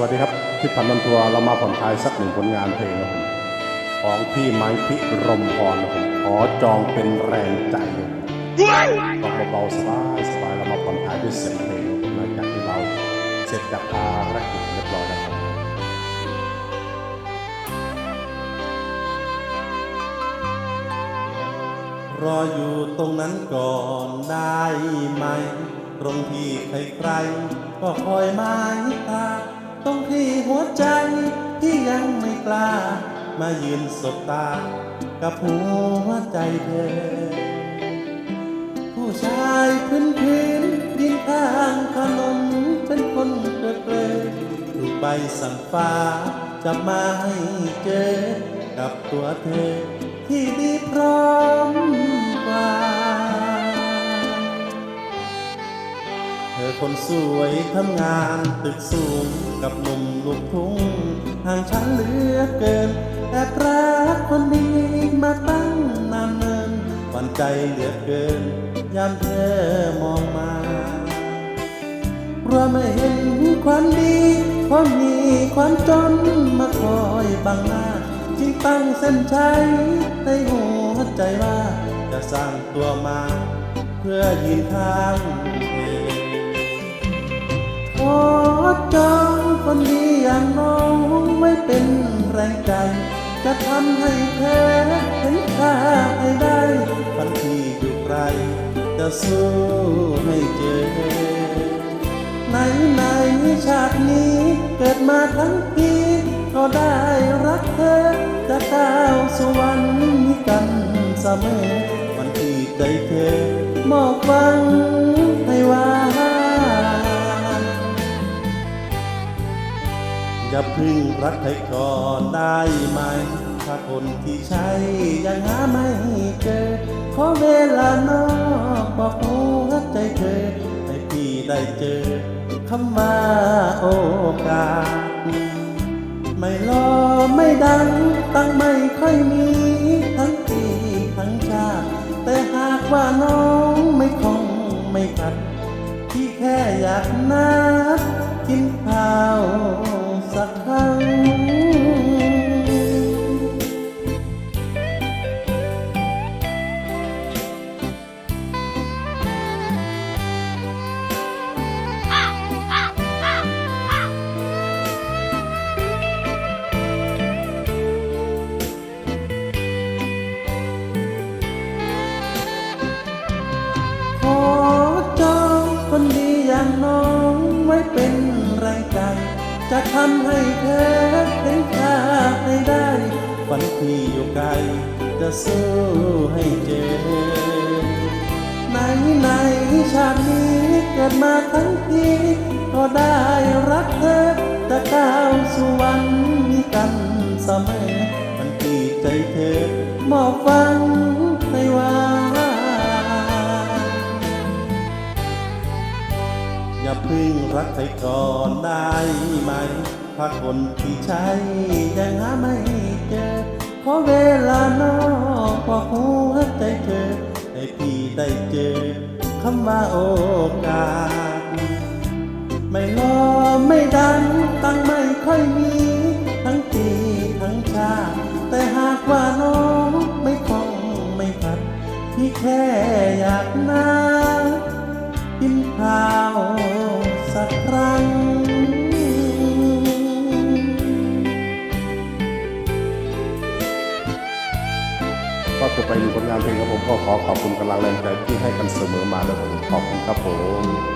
วัสดีครับที่พันนันทัวเรามาผ่อนคลายสักหนึ่งผลงานเพลงครับผมของพี่ไม้พิรมพรครับผมขอจองเป็นแรงใจบผมเบาๆสบายสบายเรามาผ่อนคลายด้วยเสียงเพลงหลังจากที่เราเสร็จจากภารกิจเรียบร้อยแล้วครับรออยู่ตรงนั้นก่อนได้ไหม ตรงที่ใครๆก็คอยหมายตา ตรงที่หัวใจที่ยังไม่กล้า มายืนสบตา กับหัวใจเธอ ผู้ชายพื้นพื้นยินข้างขนมเป็นคนเกลือยถูกใบสั่งฟ้าจะมาให้เจอ กับตัวเธอที่ดีพร้อม คนสวยทำงานตึกสูงกับหนุ่มลูกทุ่งห่างฉันเหลือเกินแต่รักคนดีมาตั้งนานเนินหวันใจเหลือเกิน ยามเธอมองมาเพราะไม่เห็นความดีเพราะมีความจนมาคอยบังหน้าจึงตั้งเส้นชัยในหัวใจว่า จะสร้างตัวมา เพื่อยืนข้าง เป็นแรงใจ จะทำให้เธอเห็นค่าให้ได้ฝันที่อยู่ไกลจะสู้ให้เจอในในชาตินี้เกิดมาทั้งทีก็ได้รักเธอ จะก้าวสู่วันนี้กันเสมอวันที่ใจเธอมอบหวังให้ว่า อย่าเพึ่งรักใครก่อนได้ไหม ถ้าคนที่ใช่ยังหาไม่เจอ ขอเวลานอกบอกหัวใจเธอให้พี่ได้เจอคำว่าโอกาส ไม่รอไม่ดังตั้งไม่ค่อยมีทั้งปีทั้งชาติแต่หากว่าน้องไม่คงไม่ขัด ที่แค่อยากนัดกินข้าว สักครั้ง ขอจองคนดีอย่างน้องไว้เป็นแรงใจ จะทำให้เธอเห็นค่าให้ได้ฝันที่อยู่ไกลจะสู้ให้เจอในในชาตินี้เกิดมาทั้งทีก็ได้รักเธอจะก้าวสู่วันนี้กันเสมอมันที่ใจเธอมอบฟัง ก่อนได้ไหมถ้าคนที่ใช่ยังหาไม่เจอขอเวลานอกพอหัวใจเธอให้พี่ได้เจอคำว่าโอกาส ไม่รอไม่ดังตั้งไม่ค่อยมี ทั้งปีทั้งชา แต่หากว่าน้องไม่คงไม่พัดที่แค่อยากนัดกินข้า จะไปอยู่ผลงานเพลงครับผมก็ขอขอบคุณกำลังแรงใจที่ให้กันเสมอมาเลยผมขอบคุณครับผม